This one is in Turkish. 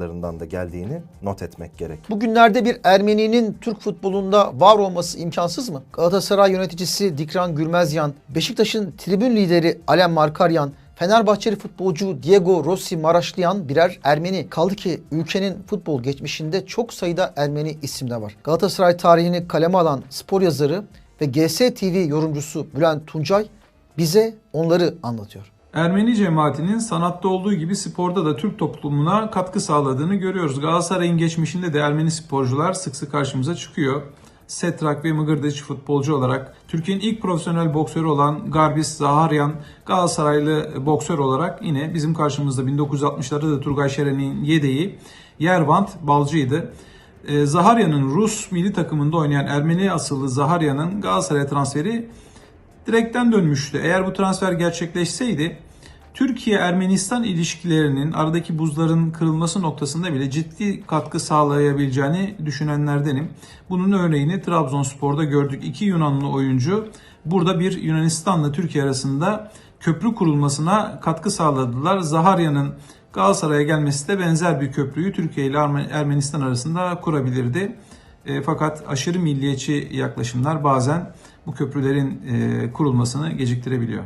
da geldiğini not etmek gerek. Bugünlerde bir Ermeni'nin Türk futbolunda var olması imkansız mı? Galatasaray yöneticisi Dikran Gürmezyan, Beşiktaş'ın tribün lideri Alem Markaryan, Fenerbahçeli futbolcu Diego Rossi Maraşlıyan birer Ermeni. Kaldı ki ülkenin futbol geçmişinde çok sayıda Ermeni isim de var. Galatasaray tarihini kaleme alan spor yazarı ve GS TV yorumcusu Bülent Tuncay bize onları anlatıyor. Ermeni cemaatinin sanatta olduğu gibi sporda da Türk toplumuna katkı sağladığını görüyoruz. Galatasaray'ın geçmişinde de Ermeni sporcular sık sık karşımıza çıkıyor. Setrak ve Mıgırdaç futbolcu olarak Türkiye'nin ilk profesyonel boksörü olan Garbis Zaharyan Galatasaraylı boksör olarak yine bizim karşımızda 1960'larda da Turgay Şeren'in yedeği Yervant Balcı'ydı. Ee, Zaharyan'ın Rus milli takımında oynayan Ermeni asıllı Zaharyan'ın Galatasaray'a transferi direkten dönmüştü. Eğer bu transfer gerçekleşseydi Türkiye-Ermenistan ilişkilerinin aradaki buzların kırılması noktasında bile ciddi katkı sağlayabileceğini düşünenlerdenim. Bunun örneğini Trabzonspor'da gördük. İki Yunanlı oyuncu burada bir Yunanistan'la Türkiye arasında köprü kurulmasına katkı sağladılar. Zaharya'nın Galatasaray'a gelmesi de benzer bir köprüyü Türkiye ile Ermen- Ermenistan arasında kurabilirdi. E, fakat aşırı milliyetçi yaklaşımlar bazen bu köprülerin e, kurulmasını geciktirebiliyor.